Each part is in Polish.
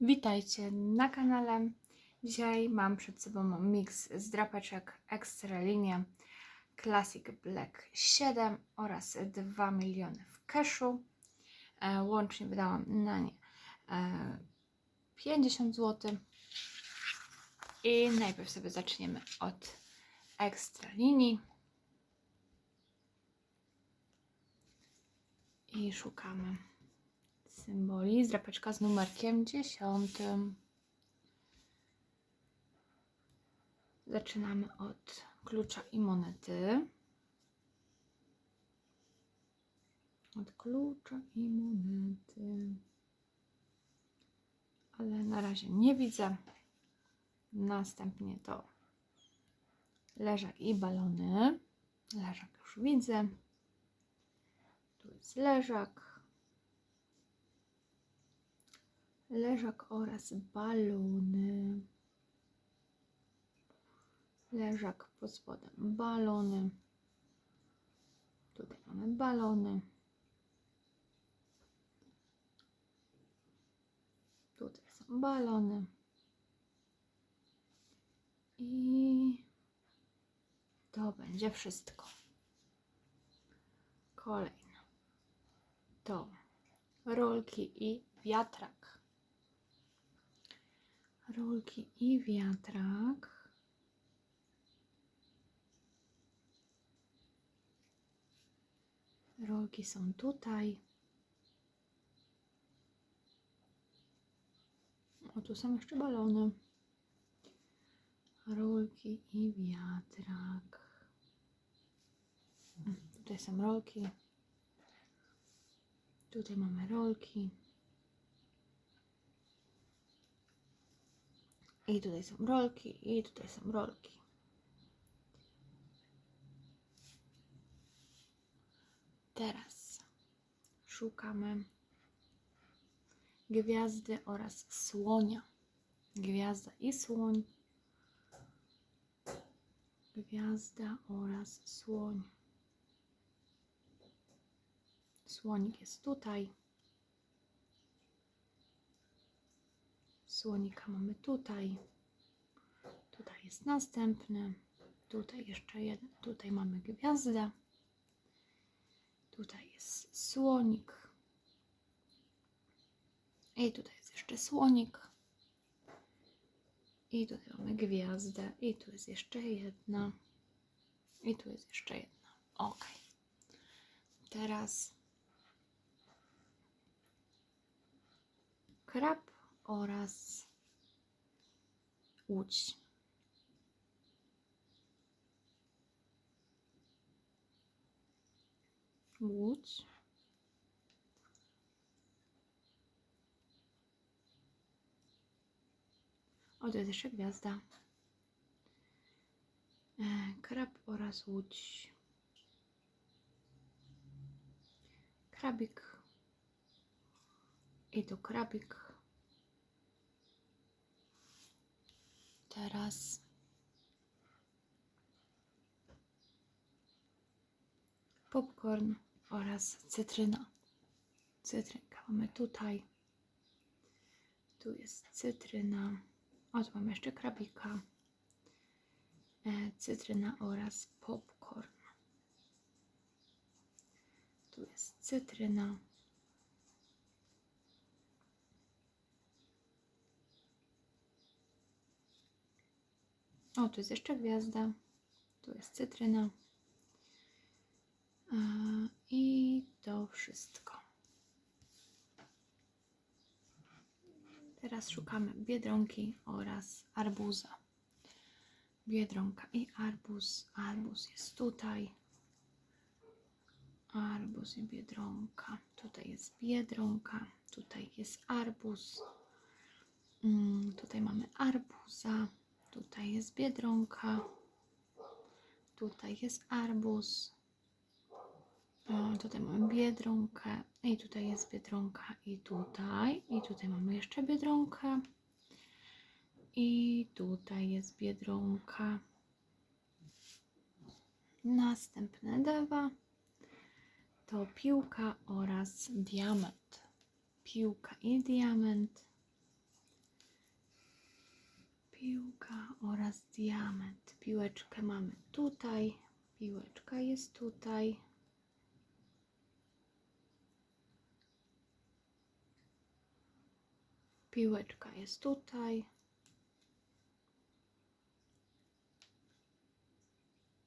Witajcie na kanale. Dzisiaj mam przed sobą miks z drapeczek Extra Linie Classic Black 7 oraz 2 miliony w cashu. E, Łącznie wydałam na nie e, 50 zł. I najpierw sobie zaczniemy od Extra Linii. I szukamy symboli. Zdrapeczka z numerkiem 10. Zaczynamy od klucza i monety. Od klucza i monety. Ale na razie nie widzę. Następnie to leżak i balony. Leżak już widzę. Tu jest leżak. Leżak oraz balony. Leżak pod spodem, balony. Tutaj mamy balony. Tutaj są balony. I to będzie wszystko. Kolejne to rolki i wiatrak rolki i wiatrak. Rolki są tutaj. O, tu są jeszcze balony. Rolki i wiatrak. Tutaj są rolki. Tutaj mamy rolki. I tutaj są rolki, i tutaj są rolki. Teraz szukamy gwiazdy oraz słonia. Gwiazda i słoń. Gwiazda oraz słoń. Słonik jest tutaj. Słonika mamy tutaj. Tutaj jest następny. Tutaj jeszcze jeden. Tutaj mamy gwiazdę. Tutaj jest słonik. I tutaj jest jeszcze słonik. I tutaj mamy gwiazdę. I tu jest jeszcze jedna. I tu jest jeszcze jedna. Ok. Teraz krab oraz łódź. Łódź. O, to jest jeszcze gwiazda. E, krab oraz łódź. Krabik. I tu krabik. Teraz popcorn oraz cytryna. Cytrynka mamy tutaj. Tu jest cytryna. O, tu mamy jeszcze krabika. E, cytryna oraz popcorn. Tu jest cytryna. O, tu jest jeszcze gwiazda. Tu jest cytryna. I to wszystko. Teraz szukamy biedronki oraz arbuza. Biedronka i arbuz. Arbuz jest tutaj. Arbuz i biedronka. Tutaj jest biedronka. Tutaj jest arbuz. Mm, tutaj mamy arbuza. Tutaj jest biedronka. Tutaj jest arbuz. O, tutaj mamy biedronkę. I tutaj jest biedronka. I tutaj. I tutaj mamy jeszcze biedronkę. I tutaj jest biedronka. Następne dawa to piłka oraz diament. Piłka i diament. Piłka oraz diament. Piłeczkę mamy tutaj, piłeczka jest tutaj. Piłeczka jest tutaj.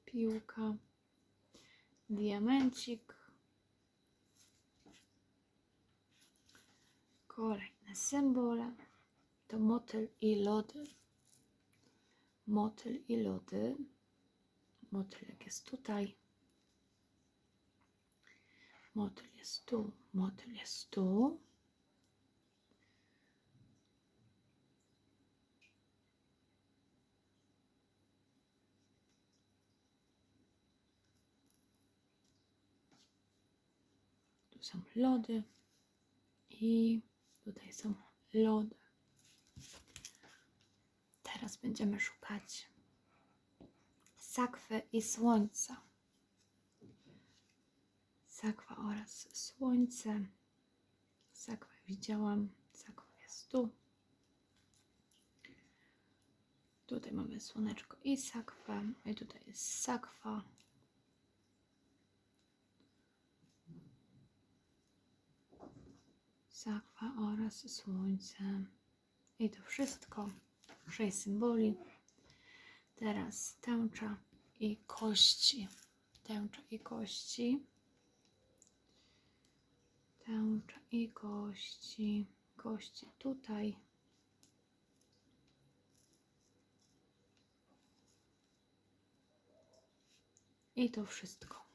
Piłka, diamencik. Kolejne symbole to motyl i lody. Motyl i lody. Motylek jest tutaj. Motyl jest tu. Motyl jest tu. Tu są lody i tutaj są lody. Teraz będziemy szukać sakwy i słońca. Sakwa oraz słońce. Sakwę widziałam, sakwa jest tu. Tutaj mamy słoneczko i sakwę, i tutaj jest sakwa. Sakwa oraz słońce. I to wszystko. Sześć symboli. Teraz tęcza i kości. Tęcza i kości. Tęcza i kości. Kości tutaj. I to wszystko.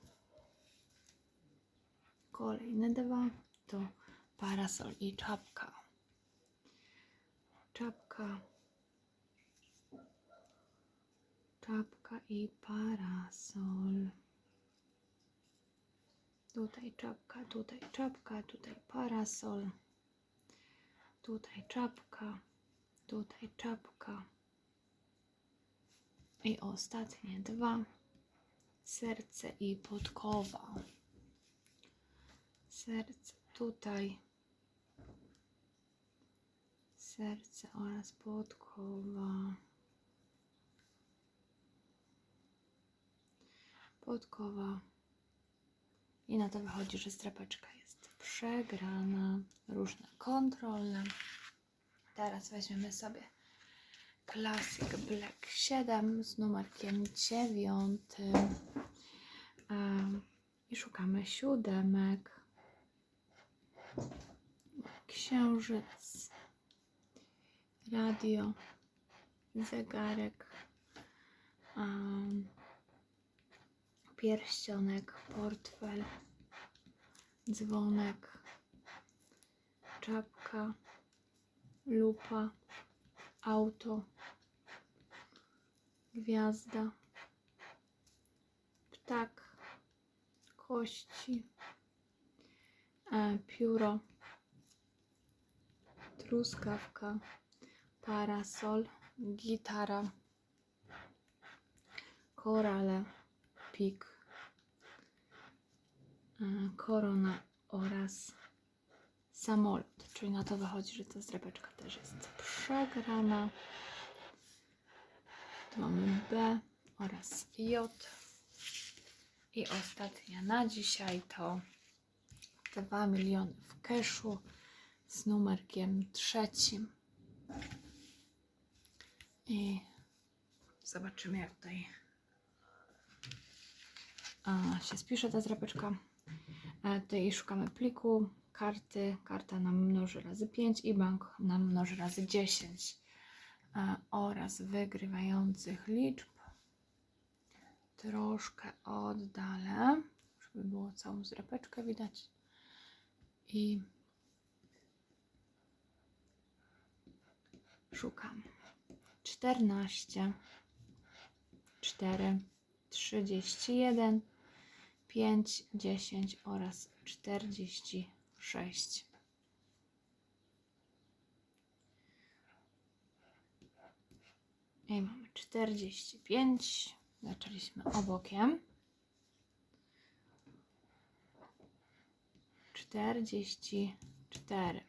Kolejne dwa to parasol i czapka. Czapka. Czapka i parasol. Tutaj czapka, tutaj czapka, tutaj parasol. Tutaj czapka, tutaj czapka. I ostatnie dwa. Serce i podkowa. Serce tutaj. Serce oraz podkowa. Podkowa. I na to wychodzi, że strapeczka jest przegrana. Różne kontrolne. Teraz weźmiemy sobie Classic Black 7 z numerkiem 9. Em, I szukamy siódemek. Księżyc. Radio. Zegarek. em, pierścionek, portfel, dzwonek, czapka, lupa, auto, gwiazda, ptak, kości, e, pióro, truskawka, parasol, gitara, korale, pik, e, korona oraz samolot. Czyli na to wychodzi, że ta zdrapeczka też jest przegrana. Tu mamy B oraz J. I ostatnia na dzisiaj to 2 miliony w keszu z numerkiem trzecim. I zobaczymy jak tutaj się spisze ta zdrapeczka. E, Tutaj szukamy pliku, karty. Karta nam mnoży razy 5 i bank nam mnoży razy 10 e, oraz wygrywających liczb. Troszkę oddalę, żeby było całą zdrapeczkę widać. I szukam. 14, 4, 31, 5, 10 oraz 46. I mamy 45. Zaczęliśmy obokiem. 44.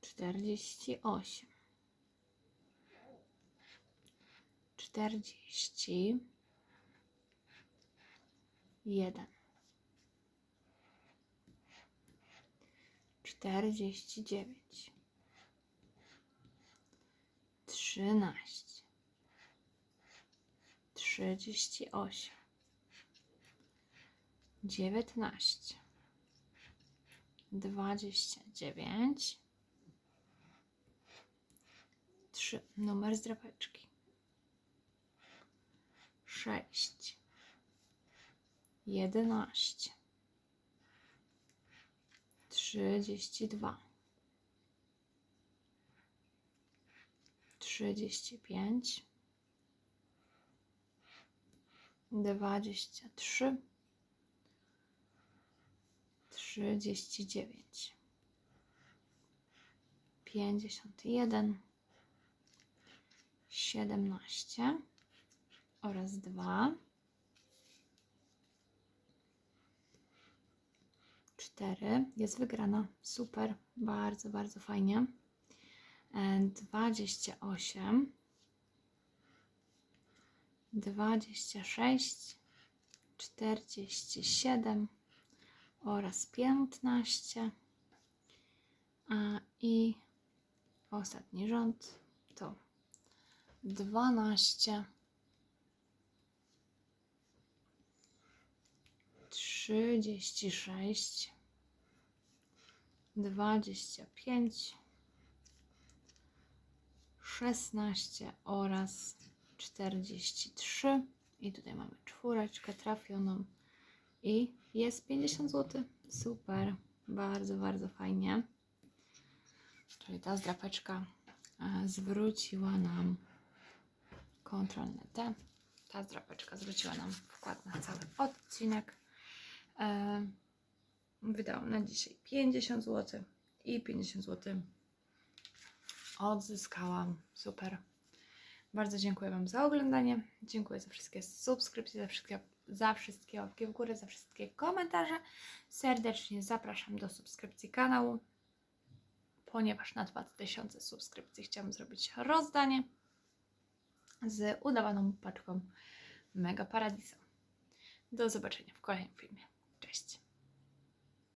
czterdzieści osiem, czterdzieści jeden, czterdzieści dziewięć, trzynaście, trzydzieści osiem, dziewiętnaście, dwadzieścia dziewięć, trzy, numer zdrapeczki, sześć, jedenaście, trzydzieści dwa, trzydzieści pięć, dwadzieścia trzy, trzydzieści dziewięć, pięćdziesiąt jeden, siedemnaście oraz dwa, cztery. Jest wygrana. Super, bardzo, bardzo fajnie. E, Dwadzieścia osiem, dwadzieścia sześć, czterdzieści siedem oraz piętnaście. I ostatni rząd to dwanaście, trzydzieści sześć, dwadzieścia pięć, szesnaście oraz czterdzieści trzy. I tutaj mamy czwóreczkę trafioną i jest 50 zł. Super, bardzo, bardzo fajnie. Czyli ta zdrapeczka e, zwróciła nam kontrolne T. Ta zdrapeczka zwróciła nam wkład na cały odcinek. E, wydałam na dzisiaj 50 zł i 50 zł odzyskałam. Super. Bardzo dziękuję Wam za oglądanie. Dziękuję za wszystkie subskrypcje, za wszystkie, za wszystkie łapki w górę, za wszystkie komentarze. Serdecznie zapraszam do subskrypcji kanału, ponieważ na 2000 subskrypcji chciałam zrobić rozdanie z udawaną paczką Mega Paradisa. Do zobaczenia w kolejnym filmie. радость.